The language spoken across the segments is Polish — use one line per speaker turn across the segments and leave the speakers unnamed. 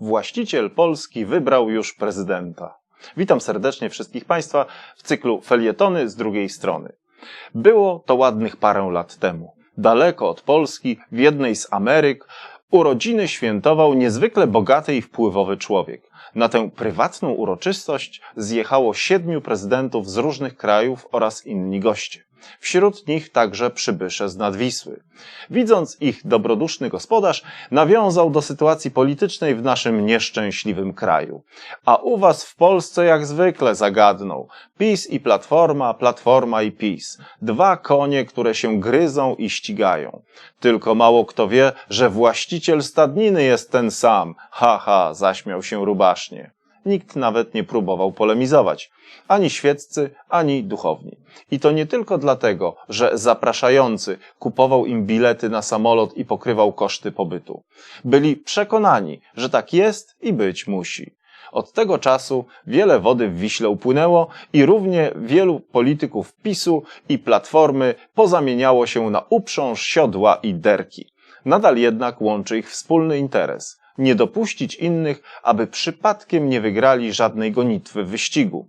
Właściciel Polski wybrał już prezydenta. Witam serdecznie wszystkich Państwa w cyklu Felietony z drugiej strony. Było to ładnych parę lat temu. Daleko od Polski, w jednej z Ameryk, urodziny świętował niezwykle bogaty i wpływowy człowiek. Na tę prywatną uroczystość zjechało siedmiu prezydentów z różnych krajów oraz inni goście. Wśród nich także przybysze z Nadwisły. Widząc ich dobroduszny gospodarz, nawiązał do sytuacji politycznej w naszym nieszczęśliwym kraju. A u was w Polsce jak zwykle zagadnął. PiS i Platforma, Platforma i PiS. Dwa konie, które się gryzą i ścigają. Tylko mało kto wie, że właściciel stadniny jest ten sam. Haha, ha, zaśmiał się rubasznie. Nikt nawet nie próbował polemizować. Ani świeccy, ani duchowni. I to nie tylko dlatego, że zapraszający kupował im bilety na samolot i pokrywał koszty pobytu. Byli przekonani, że tak jest i być musi. Od tego czasu wiele wody w Wiśle upłynęło i równie wielu polityków PiSu i Platformy pozamieniało się na uprząż, siodła i derki. Nadal jednak łączy ich wspólny interes – nie dopuścić innych, aby przypadkiem nie wygrali żadnej gonitwy wyścigu.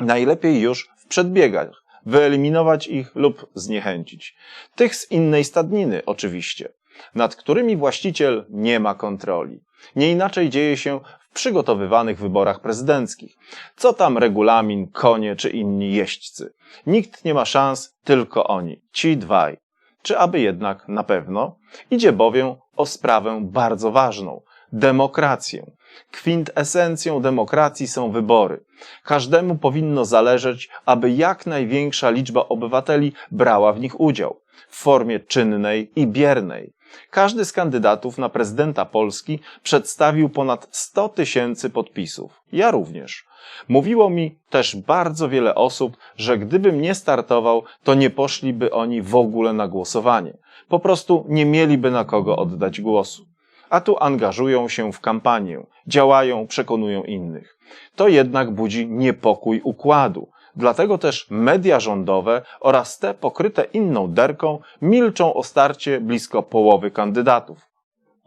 Najlepiej już w przedbiegach, wyeliminować ich lub zniechęcić. Tych z innej stadniny oczywiście, nad którymi właściciel nie ma kontroli. Nie inaczej dzieje się w przygotowywanych wyborach prezydenckich. Co tam regulamin, konie czy inni jeźdźcy. Nikt nie ma szans, tylko oni, ci dwaj. Czy aby jednak na pewno? Idzie bowiem o sprawę bardzo ważną demokrację. Kwintesencją demokracji są wybory. Każdemu powinno zależeć, aby jak największa liczba obywateli brała w nich udział, w formie czynnej i biernej. Każdy z kandydatów na prezydenta Polski przedstawił ponad 100 tysięcy podpisów. Ja również. Mówiło mi też bardzo wiele osób, że gdybym nie startował, to nie poszliby oni w ogóle na głosowanie. Po prostu nie mieliby na kogo oddać głosu a tu angażują się w kampanię, działają, przekonują innych. To jednak budzi niepokój układu. Dlatego też media rządowe oraz te pokryte inną derką milczą o starcie blisko połowy kandydatów.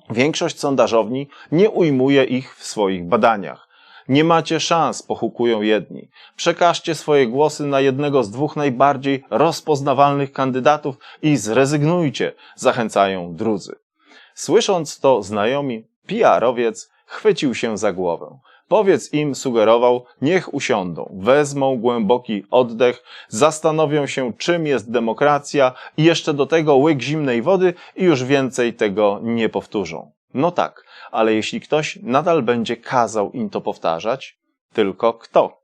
Większość sondażowni nie ujmuje ich w swoich badaniach. Nie macie szans, pochukują jedni. Przekażcie swoje głosy na jednego z dwóch najbardziej rozpoznawalnych kandydatów i zrezygnujcie, zachęcają drudzy. Słysząc to znajomi, PR-owiec chwycił się za głowę. Powiedz im, sugerował, niech usiądą, wezmą głęboki oddech, zastanowią się, czym jest demokracja i jeszcze do tego łyk zimnej wody i już więcej tego nie powtórzą. No tak, ale jeśli ktoś nadal będzie kazał im to powtarzać, tylko kto?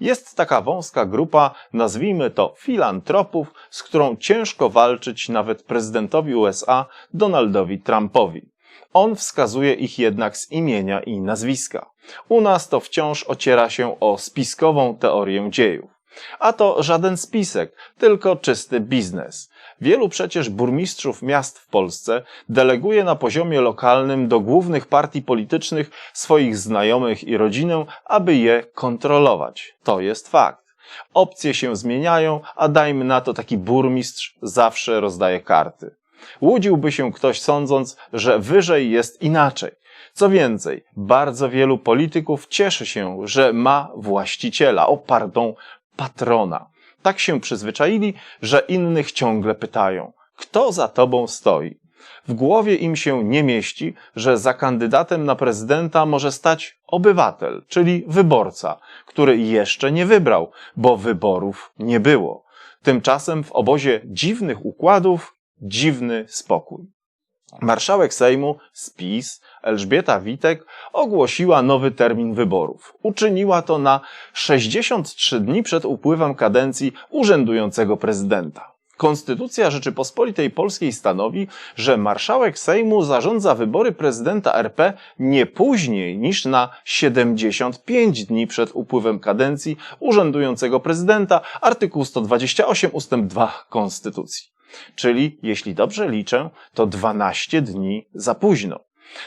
Jest taka wąska grupa, nazwijmy to filantropów, z którą ciężko walczyć nawet prezydentowi USA Donaldowi Trumpowi. On wskazuje ich jednak z imienia i nazwiska. U nas to wciąż ociera się o spiskową teorię dziejów. A to żaden spisek, tylko czysty biznes. Wielu przecież burmistrzów miast w Polsce deleguje na poziomie lokalnym do głównych partii politycznych swoich znajomych i rodzinę, aby je kontrolować. To jest fakt. Opcje się zmieniają, a dajmy na to taki burmistrz zawsze rozdaje karty. Łudziłby się ktoś sądząc, że wyżej jest inaczej. Co więcej, bardzo wielu polityków cieszy się, że ma właściciela, o pardon, patrona. Tak się przyzwyczaili, że innych ciągle pytają, kto za tobą stoi. W głowie im się nie mieści, że za kandydatem na prezydenta może stać obywatel, czyli wyborca, który jeszcze nie wybrał, bo wyborów nie było. Tymczasem w obozie dziwnych układów dziwny spokój. Marszałek Sejmu z PiS, Elżbieta Witek, ogłosiła nowy termin wyborów. Uczyniła to na 63 dni przed upływem kadencji urzędującego prezydenta. Konstytucja Rzeczypospolitej Polskiej stanowi, że marszałek Sejmu zarządza wybory prezydenta RP nie później niż na 75 dni przed upływem kadencji urzędującego prezydenta, artykuł 128 ust. 2 Konstytucji. Czyli, jeśli dobrze liczę, to 12 dni za późno.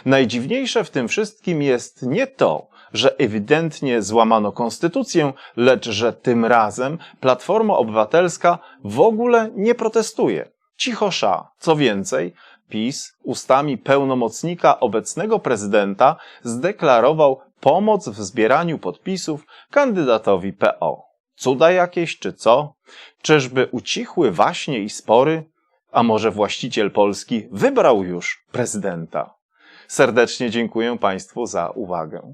Najdziwniejsze w tym wszystkim jest nie to, że ewidentnie złamano konstytucję, lecz że tym razem Platforma Obywatelska w ogóle nie protestuje. Cicho sza. Co więcej, PiS ustami pełnomocnika obecnego prezydenta zdeklarował pomoc w zbieraniu podpisów kandydatowi PO. Cuda jakieś czy co? Czyżby ucichły waśnie i spory? A może właściciel Polski wybrał już prezydenta? Serdecznie dziękuję Państwu za uwagę.